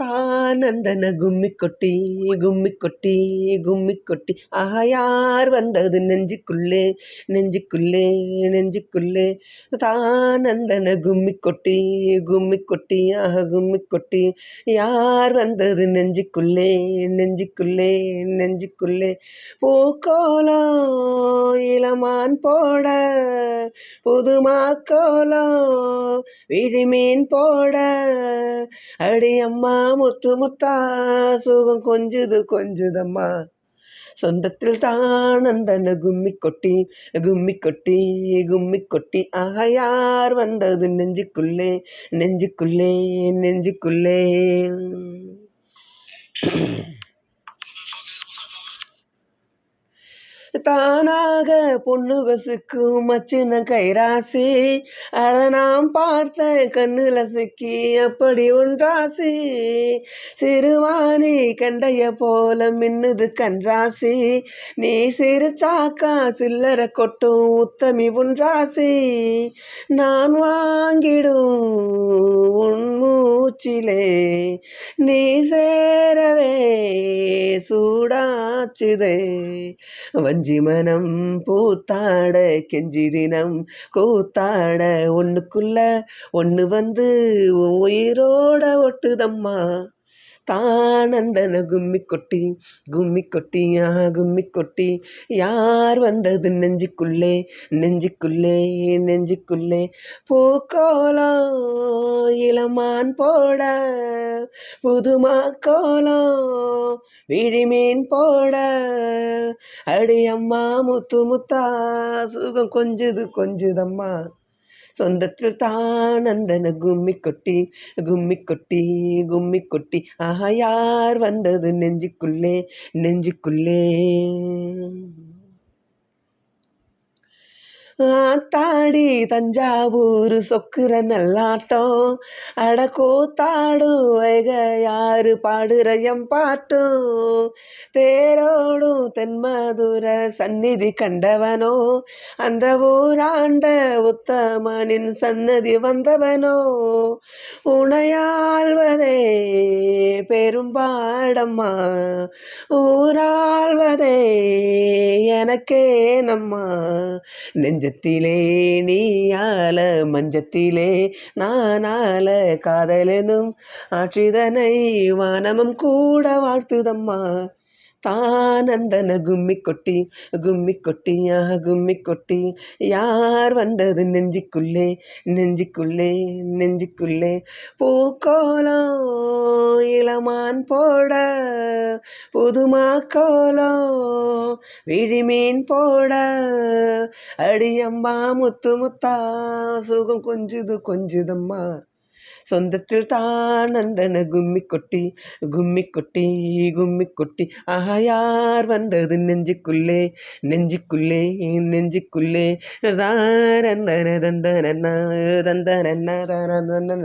தானந்தன கும்மி கொட்டி கும்மி கொட்டி கும்மி கொட்டி ஆஹா யார் வந்தது நெஞ்சுக்குள்ளே? நெஞ்சுக்குள்ளே நெஞ்சுக்குள்ளே. தானந்தன கும்மி கொட்டி கும்மி கொட்டி ஆக கும்மி கொட்டி யார் வந்தது நெஞ்சுக்குள்ளே? நெஞ்சுக்குள்ளே நெஞ்சுக்குள்ளே. பூக்கோலம் இளமான் போட புதுமாக்கோலம் விழிமீன் போட. அடியம்மா முத்து முத்தா சுகம் கொஞ்சுது கொஞ்சுதம்மா. சொந்தத்தில் தானந்தன கும்மி கொட்டி கும்மி கொட்டி கும்மி கொட்டி. ஆக யார் வந்தது நெஞ்சுக்குள்ளே நெஞ்சுக்குள்ளே நெஞ்சுக்குள்ளே. தானாக பொண்ணு வசுக்கும் மச்சின கைராசி. அட நாம் பார்த்த கண்ணுல சிக்கி அப்படி ஒன்றாசி சிறுவாணி கண்டைய போல மின்னுது கன்றாசி நீ சிரிச்சாக்கா சில்லற கொட்டும் உத்தமி ஒன்றாசி நான் வாங்கிடும் உன் மூச்சிலே நீ சேரவே சூடாச்சுதே. வஞ்சி மனம் பூத்தாட கெஞ்சி தினம் கூத்தாட. ஒண்ணுக்குள்ள ஒண்ணு வந்து உயிரோட ஒட்டுதம்மா. தானந்தன கும்மி கொட்டி கும்மி கொட்டி ஆ கும்மி கொட்டி யார் வந்தது நெஞ்சுக்குள்ளே? நெஞ்சுக்குள்ளே நெஞ்சுக்குள்ளே? பூக்கோலம் இளமான் போட. புதுமா கோலம் விழிமீன் போட. அடியம்மா முத்து முத்தா சுகம் கொஞ்சுது கொஞ்சுதம்மா. சொந்தத்தில் தானந்தன கும்மி கொட்டி கும்மி கொட்டி கும்மி கொட்டி. ஆஹா யார் வந்தது நெஞ்சுக்குள்ளே நெஞ்சுக்குள்ளே? ஆத்தாடி தஞ்சாவூர் சொக்குற நல்லாட்டம். அட கோத்தாடு வைக யாரு பாடுற எம் பாட்டும். தேரோடும் தென்மதுர சந்நிதி கண்டவனோ. அந்த ஊராண்ட உத்தமனின் சன்னதி வந்தவனோ. உணையாள்வதே பெரும்பாடம்மா. ஊராள்வதே எனக்கே நம்மா நெஞ்சத்திலே ஆல மஞ்சத்திலே நானால காதலெனும் ஆற்றிதனை வானமும் கூட வாழ்த்துதம்மா. தானந்தன கும்மி கொட்டி கும்மி கொட்டி கும்மி கொட்டி யார் வந்தது நெஞ்சுக்குள்ளே நெஞ்சுக்குள்ளே நெஞ்சுக்குள்ளே? பூக்கோலம் இளமான் போட. புதுமா கோலம் விழிமீன் போட. அடியம்மா முத்து முத்தா சுகம் கொஞ்சுது கொஞ்சுதம்மா. சொந்தத்தில் தான் அந்தன கும்மி கொட்டி கும்மி கொட்டி கும்மி கொட்டி ஆஹா யார் வந்தது நெஞ்சுக்குள்ளே நெஞ்சுக்குள்ளே நெஞ்சுக்குள்ளே தாரந்தன தந்தன தந்தன தந்தன